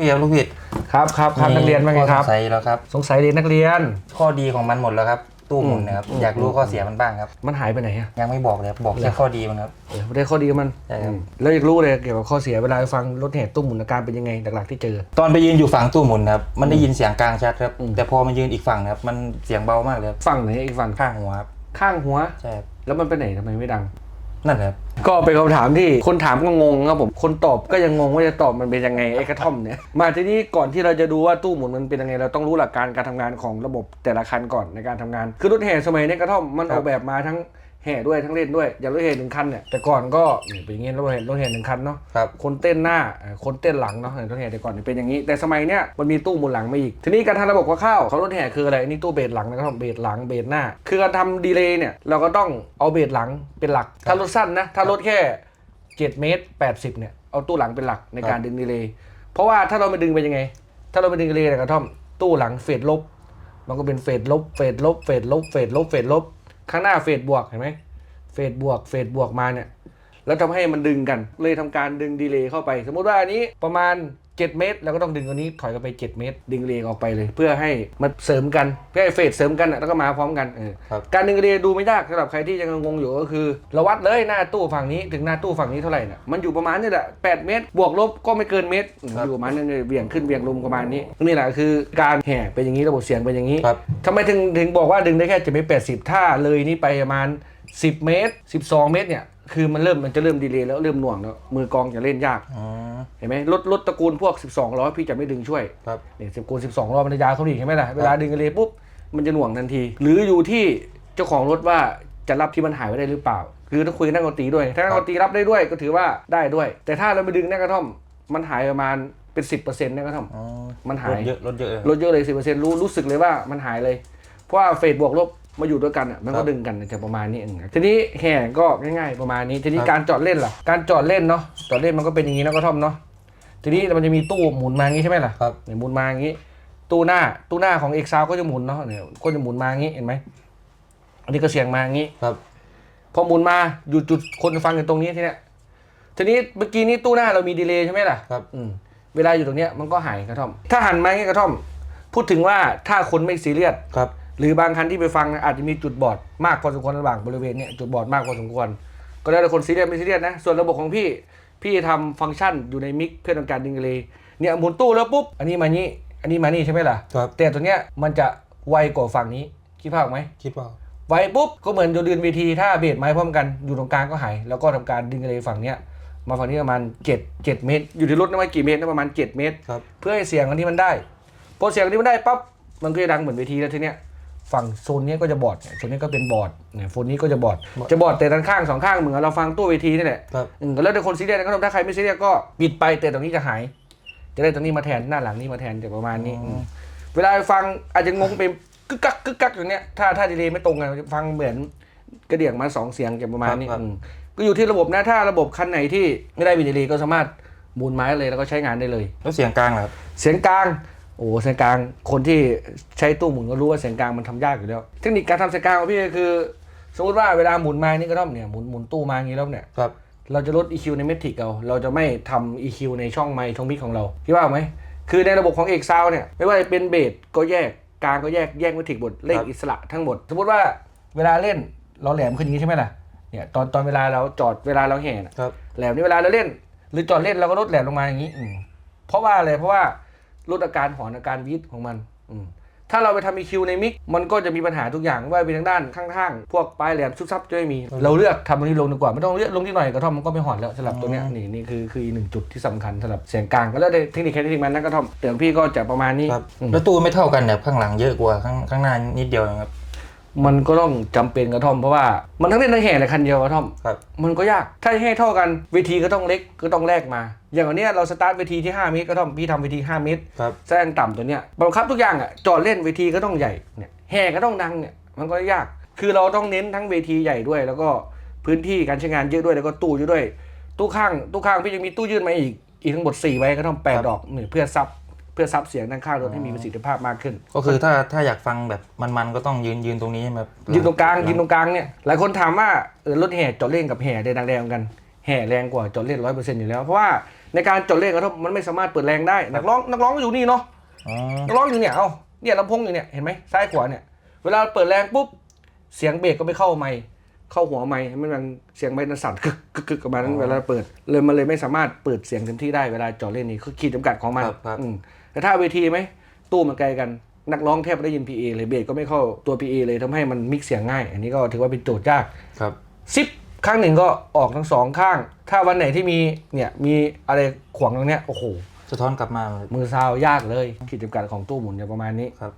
พี่ครับลูกพี่ครับครับครับนักเรียนว่าไงครับ ข้อสงสัยแล้วครับ สงสัยเรียนนักเรียน ข้อดีของมันหมดแล้วครับ ตู้หมุนนะครับอืมอยากรู้ข้อเสียมันบ้างครับ มันหายไปไหนอะยังไม่บอกเลยครับบอกเหรแค่อข้อดีมันครับ เออไม่ได้ข้อดีมันใช่ครับ อืมแล้วอยากรู้เลยเกี่ยวกับข้อเสียเวลาฟังรถแห่ตุ้มหมุนอาการเป็นยังไงหลักๆที่เจอ ตอนไปยืนอยู่ฝั่งตู้หมุนนะครับ มันได้ยินเสียงกลางชัดครับ อืม แต่พอมายืนอีกฝั่งนะครับ มันเสียงเบามากเลยครับ ฝั่งไหนอีกฝั่งข้างหัวครับ ข้างหัว ใช่ครับแล้วมันไปไหนทำไมไม่ดัง นั่นแหละครับก็เป็นคำถามที่คนถามก็งงครับผมคนตอบก็ยังงงว่าจะตอบมันเป็นยังไงไอ้กระท่อมเนี่ยมาทีนี้ก่อนที่เราจะดูว่าตู้หมุนมันเป็นยังไง เราต้องรู้หลักการการทำงานของระบบแต่ละคันก่อนในการทำงาน คือรถแห่สมัยนี้กระท่อมมันออกแบบมาทั้ง แห่ด้วยทั้งเล่นด้วยอย่างรถแห่หนึ่งคันเนี่ยแต่ก่อนก็นี่เป็นอย่างงี้รถแห่รถแห่หนึ่งคันเนาะครับคนเต้นหน้าเอ่อคนเต้นหลังเนาะรถแห่แต่ก่อนเป็นอย่างนี้ แต่สมัยเนี้ยมันมีตู้หมุนหลังมาอีก ทีนี้การทำระบบคร่าวๆของรถแห่คืออะไรอันนี่ตู้เบสหลังนะครับเบสหลังเบสหน้า คือการทำดีเลย์เนี่ยเราก็ต้องเอาเบสหลังเป็นหลัก ถ้ารถสั้นนะถ้ารถแค่ 7 เมตร 80เนี่ยเอาตู้หลังเป็นหลักในการดึงดีเลย์เพราะว่าถ้าเราไปดึงไปยังไง ถ้าเราไปดึงดีเลย์เนี่ยกระท่อมตู้หลังเฟดลบ มันก็เป็นเฟดลบเฟดลบเฟดลบเฟดลบเฟดลบ ข้างหน้าเฟดบวกเห็นไหมเฟดบวกเฟดบวกมาเนี่ย แล้วทำให้มันดึงกัน เลยทำการดึงดีเลย์เข้าไป สมมุติว่าอันนี้ประมาณ 7 เมตร แล้วก็ต้องดึงอันนี้ถอยกันไป 7 เมตร ดึงดีเลย์ออกไปเลย เพื่อให้มันเสริมกันเพื่อให้เฟดเสริมกันอะแล้วก็มาพร้อมกันเออครับการดึงดีเลย์ดูไม่ยากสำหรับใครที่ยังงงอยู่ก็คือเราวัดเลยหน้าตู้ฝั่งนี้ถึงหน้าตู้ฝั่งนี้เท่าไหร่น่ะมันอยู่ประมาณนี่แหละ8เมตร บวกลบก็ไม่เกินเมตรอืมครับอยู่ประมาณนั้นเลยเบี่ยงขึ้นเบี่ยงลงประมาณนี้นี่แหละคือการแห่เป็นอย่างนี้ระบบเสียงเป็นอย่างนี้ครับทำไมถึงถึงบอกว่าดึงได้แค่7เมตร80 ถ้าเลยนี่ไปประมาณ 10 เมตร 12 เมตรเนี่ย คือมันเริ่มมันจะเริ่มดีเลย์แล้วเริ่มหน่วงแล้ว มือกลองจะเล่นยากอ๋อ เห็นไหมรถรถตระกูลพวก 12ล้อพี่จะไม่ดึงช่วยครับเนี่ยสิบกูล12ล้อมันจะยาวเขาอีกเห็นไหมล่ะเวลาดึงกันเลยปุ๊บมันจะหน่วงทันที หรืออยู่ที่เจ้าของรถว่าจะรับที่มันหายไปได้หรือเปล่า คือต้องคุยกับนักดนตรีด้วย ถ้านักดนตรีรับได้ด้วยก็ถือว่าได้ด้วย แต่ถ้าเราไปดึงหน้ากระท่อมมันหายประมาณเป็น 10%หน้ากระท่อมอ๋อมันหายรถเยอะรถเยอะเลย ลดเยอะเลยสิเปอร์เซ็นต์รู้รู้สึกเลยว่ามันหายเลย เพราะว่าเฟดบวกลบ มาอยู่ด้วยกันอะมันคก็รับดึงกันจะประมาณนี้เองทีนี้แห่ก็ง่ายๆประมาณนี้ ทีนี้ครับการจอดเล่นล่ะ การจอดเล่นเนาะจอดเล่นมันก็เป็นอย่างนี้นะก็ท่อมเนาะทีนี้มันจะมีตู้หมุนมาอย่างนี้ใช่ไหมล่ะครับเนี่ยหมุนมาอย่างนี้ ตู้หน้าตู้หน้าของเอกซาวก็จะหมุนเนาะเนี่ยก็จะหมุนมาอย่างนี้เห็นไหมอันนี้ก็เสียงมาอย่างนี้ครับ พอหมุนมาอยู่จุดคนฟังอยู่ตรงนี้ทีเนี้ยทีนี้เมื่อกี้นี้ตู้หน้าเรามีดีเลย์ใช่ไหมล่ะครับอืมเวลาอยู่ตรงเนี้ยมันก็หายกระท่อม ถ้าหันมาอย่างงี้กระท่อม พูดถึงว่าถ้าคนไม่ซีเรียสครับ หรือบางคันที่ไปฟังนะอาจจะมีจุดบอดมากพอสมควรระหว่างบริเวณเนี้ยจุดบอดมากพอสมควร ก็แล้วแต่คนซีเรียสไม่ซีเรียสนะ ส่วนระบบของพี่ พี่ทำฟังก์ชันอยู่ในมิกเพื่อต้องการดึงดีเลย์เนี่ยหมุนตู้แล้วปุ๊บ อันนี้มานี่อันนี้มานี่ใช่ไหมล่ะ ครับ แต่ตัวเนี้ยมันจะไวกว่าฝั่งนี้ คิดภาพออกไหม คิดว่า ไว้ปุ๊บก็เหมือนโยนเดือนเวทีถ้าเบสไม้พร้อมกันอยู่ตรงกลางก็หาย แล้วก็ทำการดึงเลยฝั่งเนี้ยมาฝั่งนี้ประมาณ7 7เมตร อยู่ที่รถนะว่ากี่เมตรนะประมาณ 7 เมตรครับเพื่อให้เสียงอันนี้มันได้ พอเสียงอันนี้มันได้ปั๊บมันก็จะดังเหมือนเวทีแล้วทีเนี้ย ฝั่งโซนเนี้ยก็จะบอดเนี่ยโซนนี้ก็เป็นบอดเนี่ยโซนนี้ก็จะบอด บอดจะบอดแต่ด้านข้างสองข้างเหมือนเราฟังตู้เวทีนี่แหละครับ อืมก็แล้วแต่คนซีเรียสนะครับถ้าใครไม่ซีเรียสก็ปิดไปแต่ตรงนี้จะหาย จะได้ตรงนี้มาแทนหน้าหลังนี้มาแทนจะประมาณนี้อ๋ออืมเวลาฟังอาจจะงงเป็นกึกกักกึกกักอย่างเนี้ยถ้าถ้าดีเลย์ไม่ตรงกันฟังเหมือนกระเดี่ยงมาสองเสียงจะประมาณนี้ครับอืมก็อยู่ที่ระบบนะถ้าระบบคันไหนที่ไม่ได้มีดีเลย์ก็สามารถหมุนไม้เลยแล้วก็ใช้งานได้เลย แล้วเสียงกลางล่ะครับ เสียงกลาง โอ้เสียงกลางคนที่ใช้ตู้หมุนก็รู้ว่าเสียงกลางมันทำยากอยู่แล้ว เทคนิคการทำเสียงกลางของพี่ก็คือ สมมติว่าเวลาหมุนมานี่ก็ต้องเนี่ยหมุนหมุนตู้มาอย่างนี้แล้วเนี่ยครับเราจะลด EQ ในเมทริกเราเราจะไม่ทำ EQ ในช่องไมค์ช่องมิกของเราคิดว่าไหมคือในระบบของเอกซาวเนี่ยไม่ว่าจะเป็นเบสก็แยกกลางก็แยกแยกเมทริกหมดเลขครับอิสระทั้งหมด สมมติว่าเวลาเล่นเราแหลมขึ้นอย่างนี้ใช่ไหมล่ะเนี่ยตอนตอนเวลาเราจอดเวลาเราแห่น่ะครับแหลมนี่เวลาเราเล่น หรือจอดเล่นเราก็ลดแหลมลงมาอย่างนี้อืมเพราะว่าอะไรเพราะว่า ลดอาการหอนอาการวีดของมันอืมถ้าเราไปทำ EQ ในมิก มันก็จะมีปัญหาทุกอย่างไม่ว่าเป็นทางด้านข้างๆ พวกปลายแหลมซุบซับจะไม่มี เราเลือกทำตรงนี้ลงดีกว่า ไม่ต้องเลือกลงที่หน่อยกระท่อมมันก็ไม่หอนแล้วสำหรับตัวเนี้ยนี่นี่คือคืออีกหนึ่งจุดที่สำคัญสำหรับเสียงกลางก็แล้วแต่เทคนิคแค่เทคนิคมันนะกระท่อมแต่ของพี่ก็จะประมาณนี้ครับอืมแล้วตู้ไม่เท่ากันแบบข้างหลังเยอะกว่าข้างข้างหน้านิดเดียวนะครับ มันก็ต้องจำเป็นกระท่อมเพราะว่ามันทั้งเล่นทั้งแห่เลยคันเดียวกระท่อม ครับ มันก็ยาก ถ้าให้เท่ากันเวทีก็ต้องเล็กก็ต้องแลกมา อย่างวันเนี้ยเราสตาร์ทเวทีที่ 5 เมตรก็ต้องพี่ทำเวที 5 เมตรครับแสดงต่ำตัวเนี้ยบังคับทุกอย่างอะจอดเล่นเวทีก็ต้องใหญ่เนี่ยแห่ก็ต้องดังเนี่ยมันก็ยาก คือเราต้องเน้นทั้งเวทีใหญ่ด้วย แล้วก็พื้นที่การใช้งานเยอะด้วยแล้วก็ตู้เยอะด้วย ตู้ข้างตู้ข้างพี่ยังมีตู้ยื่นมาอีกอีกทั้งหมด4ใบก็ต้องแปดครับดอกเนี่ยเพื่อซับ เพื่อซับเสียงด้านข้างรถให้มีประสิทธิภาพมากขึ้น ก็คือถ้าถ้าอยากฟังแบบมันๆก็ต้องยืนยืนตรงนี้ใช่ไหมครับยืนตรงกลางยืนตรงกลางเนี่ยหลายคนถามว่าเออรถแห่จอดเล่นกับแห่แดงแรงกันแห่แรงกว่าจอดเล่นร้อยเปอร์เซ็นต์อยู่แล้วเพราะว่าในการจดเลขกระทบมันไม่สามารถเปิดแรงได้นักร้องนักร้องก็อยู่นี่เนาะอ๋อนักร้องอยู่เนี่ยเอ้าเนี่ยลำโพงอยู่เนี่ยเห็นไหมซ้ายขวาเนี่ยเวลาเปิดแรงปุ๊บเสียงเบสก็ไม่เข้าไมค์เข้าหัวไมค์มันมันเสียงไมค์มันสั่นกึกกึกกึกกับมันเวลาเปิดเลยมันเลยไม่สามารถเปิดเสียงเต็มที่ได้เวลาเจอเล่นนี้คือขีดจำกัดของมันครับครับอืม แต่ถ้าเวทีไหมตู้มันไกลกันนักร้องแทบไม่ได้ยิน PA เลยเบสก็ไม่เข้าตัว PA เลยทำให้มันมิกเสียงง่าย อันนี้ก็ถือว่าเป็นโจทย์ยากครับซิปข้างหนึ่งก็ออกทั้งสองข้าง ถ้าวันไหนที่มีเนี่ยมีอะไรขวางตรงเนี้ยโอ้โหสะท้อนกลับมามือซาวยากเลยขีดจำกัดของตู้หมุนเนี่ยประมาณนี้ครับ